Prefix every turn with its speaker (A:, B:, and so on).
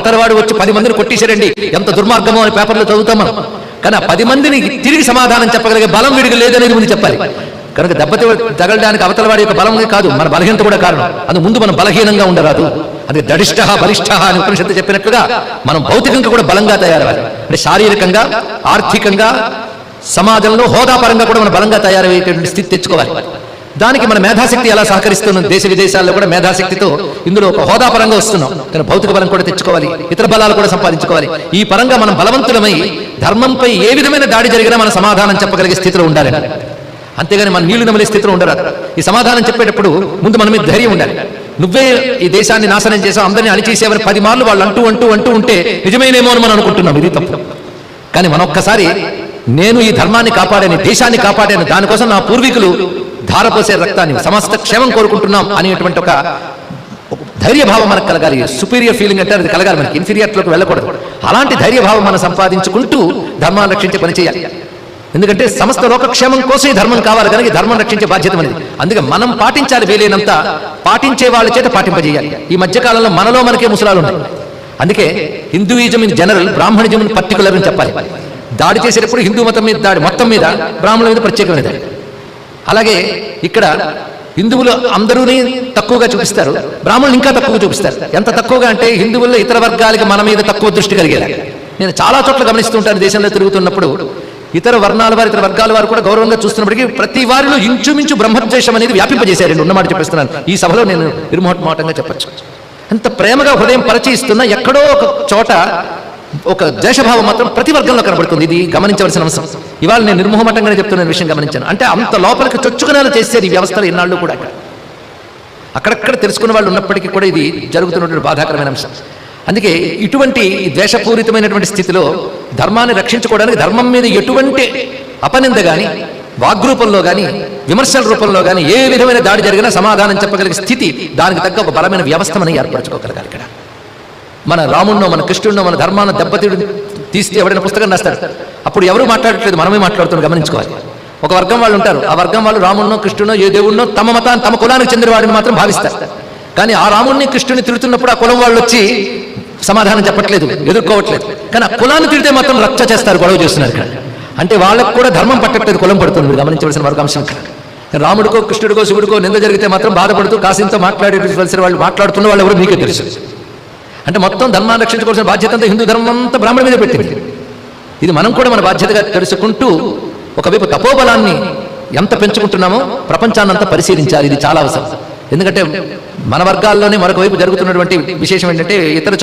A: అవతలవాడు వచ్చి పది మందిని కొట్టేశారండి ఎంత దుర్మార్గమో అని పేపర్లో చదువుతాం మనం. కానీ ఆ పది మందిని తిరిగి సమాధానం చెప్పగలిగే బలం వీడికి లేదనేది ముందు చెప్పాలి. కనుక దెబ్బతి తగలడానికి అవతల వాడి యొక్క బలం కాదు మన బలహీనత కూడా కారణం. అందు ముందు మనం బలహీనంగా ఉండరాదు. అది దడిష్ట బలిష్ట అని ఉపనిషత్తు చెప్పినట్లుగా మనం భౌతికంగా కూడా బలంగా తయారవ్వాలి. అంటే శారీరకంగా ఆర్థికంగా సమాజంలో హోదాపరంగా కూడా మనం బలంగా తయారయ్యేటువంటి స్థితి తెచ్చుకోవాలి. దానికి మన మేధాశక్తి ఎలా సహకరిస్తున్నాం దేశ విదేశాల్లో కూడా మేధాశక్తితో ఇందులో ఒక హోదా పరంగా వస్తున్నాం. కానీ భౌతిక బలం కూడా తెచ్చుకోవాలి. ఇతర బలాలు కూడా సంపాదించుకోవాలి. ఈ పరంగా మనం బలవంతులమై ధర్మంపై ఏ విధమైన దాడి జరిగినా మన సమాధానం చెప్పగలిగే స్థితిలో ఉండాలి. అంతేగాని మన నీళ్ళు నమిలే స్థితిలో ఉండరాదు ఈ సమాధానం చెప్పేటప్పుడు ముందు మన మీద ధైర్యం ఉండాలి. నువ్వే ఈ దేశాన్ని నాశనం చేసావు అందరినీ అణిచేసేవని పది మార్లు వాళ్ళు అంటూ అంటూ అంటూ ఉంటే నిజమేనేమో అని మనం అనుకుంటున్నాం. ఇది తప్పు. కానీ మనం ఒక్కసారి నేను ఈ ధర్మాన్ని కాపాడాను దేశాన్ని కాపాడాను దానికోసం నా పూర్వీకులు ధారపోసే రక్తాన్ని సమస్త క్షేమం కోరుకుంటున్నాం అనేటువంటి ఒక ధైర్యభావం మనకు కలగాలి. సుపీరియర్ ఫీలింగ్ అంటే అది కలగాలి మనకి. ఇన్ఫీరియర్లోకి వెళ్ళకూడదు. అలాంటి ధైర్యభావం మనం సంపాదించుకుంటూ ధర్మాన్ని రక్షించే పని చేయాలి. ఎందుకంటే సమస్త లోకక్షేమం కోసం ఈ ధర్మం కావాలి కనుక ధర్మం రక్షించే బాధ్యత అనేది అందుకే మనం పాటించాలి వీలైనంత పాటించే వాళ్ళ చేత పాటింపజేయాలి. ఈ మధ్యకాలంలో మనలో మనకే ముసలాలు ఉన్నాయి అందుకే Hinduism in general Brahmanism in particular అని చెప్పాలి. దాడి చేసేటప్పుడు హిందూ మతం మీద దాడి మొత్తం మీద బ్రాహ్మణుల మీద ప్రత్యేకమైన దాడి అలాగే ఇక్కడ హిందువులు అందరూని తక్కువగా చూపిస్తారు. బ్రాహ్మణులు ఇంకా తక్కువగా చూపిస్తారు. ఎంత తక్కువగా అంటే హిందువుల్లో ఇతర వర్గాలకి మన మీద తక్కువ దృష్టి కలిగేలా. నేను చాలా చోట్ల గమనిస్తుంటాను దేశంలో తిరుగుతున్నప్పుడు. ఇతర వర్ణాల వారు ఇతర వర్గాల వారు కూడా గౌరవంగా చూస్తున్నప్పటికీ ప్రతి వారిలో ఇంచుమించు బ్రహ్మద్వేషం అనేది వ్యాపింపజేశారండి ఉన్నమాట చెప్పిస్తున్నాను. ఈ సభలో నేను నిర్మోహమాటంగా చెప్పచ్చు. ఎంత ప్రేమగా హృదయం పరిచయిస్తున్న ఎక్కడో ఒక చోట ఒక ద్వేషభావం మాత్రం ప్రతి వర్గంలో కనబడుతుంది. ఇది గమనించవలసిన అంశం. ఇవాళ నేను నిర్మోహమటంగానే చెప్తున్న విషయం గమనించాను. అంటే అంత లోపలికి చొచ్చుకునేలా చేసేది ఈ వ్యవస్థలు ఇన్నాళ్ళు కూడా అక్కడ. అక్కడక్కడ తెలుసుకున్న వాళ్ళు ఉన్నప్పటికీ కూడా ఇది జరుగుతున్నటువంటి బాధాకరమైన అంశం. అందుకే ఇటువంటి ద్వేషపూరితమైనటువంటి స్థితిలో ధర్మాన్ని రక్షించుకోవడానికి ధర్మం మీద ఎటువంటి అపనింద కానీ వాగ్రూపంలో కానీ విమర్శల రూపంలో కానీ ఏ విధమైన దాడి జరిగినా సమాధానం చెప్పగలిగే స్థితి దానికి తగ్గ ఒక బలమైన వ్యవస్థ మనం ఏర్పరచుకోగలగాలి ఇక్కడ. మన రాముణ్ణో మన కృష్ణుడినో మన ధర్మాన్ని దెబ్బతీడు తీస్తే ఎవరైనా పుస్తకం రాస్తారు అప్పుడు ఎవరు మాట్లాడట్లేదు మనమే మాట్లాడుతున్నాం గమనించుకోవాలి. ఒక వర్గం వాళ్ళు ఉంటారు. ఆ వర్గం వాళ్ళు రామున్నో కృష్ణునో ఏ దేవుణ్ణో తమ మతాన్ని తమ కులానికి చెందిన వాడిని మాత్రం భావిస్తారు. కానీ ఆ రాముణ్ణి కృష్ణుని తిడుతున్నప్పుడు ఆ కులం వాళ్ళు వచ్చి సమాధానం చెప్పట్లేదు ఎదుర్కోవట్లేదు. కానీ ఆ కులాన్ని తిడితే మాత్రం రక్ష చేస్తారు గొడవ చేస్తున్నారు ఇక్కడ. అంటే వాళ్ళకు కూడా ధర్మం పట్టట్లేదు కులం పడుతుంది. మీరు గమనించవలసిన వర్గ అంశం ఇక్కడ రాముడికో కృష్ణుడికో శివుడికో నింద జరిగితే మాత్రం బాధపడుతూ కాసింతో మాట్లాడేటువంటి వాళ్ళు మాట్లాడుతున్న వాళ్ళు ఎవరు మీకే తెలుసు. అంటే మొత్తం ధర్మాన్ని రక్షించుకోవాల్సిన బాధ్యత అంతా హిందూ ధర్మం అంతా బ్రాహ్మణ మీద పెట్టింది. ఇది మనం కూడా మన బాధ్యతగా తెలుసుకుంటూ ఒకవైపు తపోబలాన్ని ఎంత పెంచుకుంటున్నామో ప్రపంచాన్ని అంతా పరిశీలించాలి. ఇది చాలా అవసరం. ఎందుకంటే మన వర్గాల్లోనే మరొక వైపు జరుగుతున్నటువంటి విశేషం ఏంటంటే ఇతర చదువు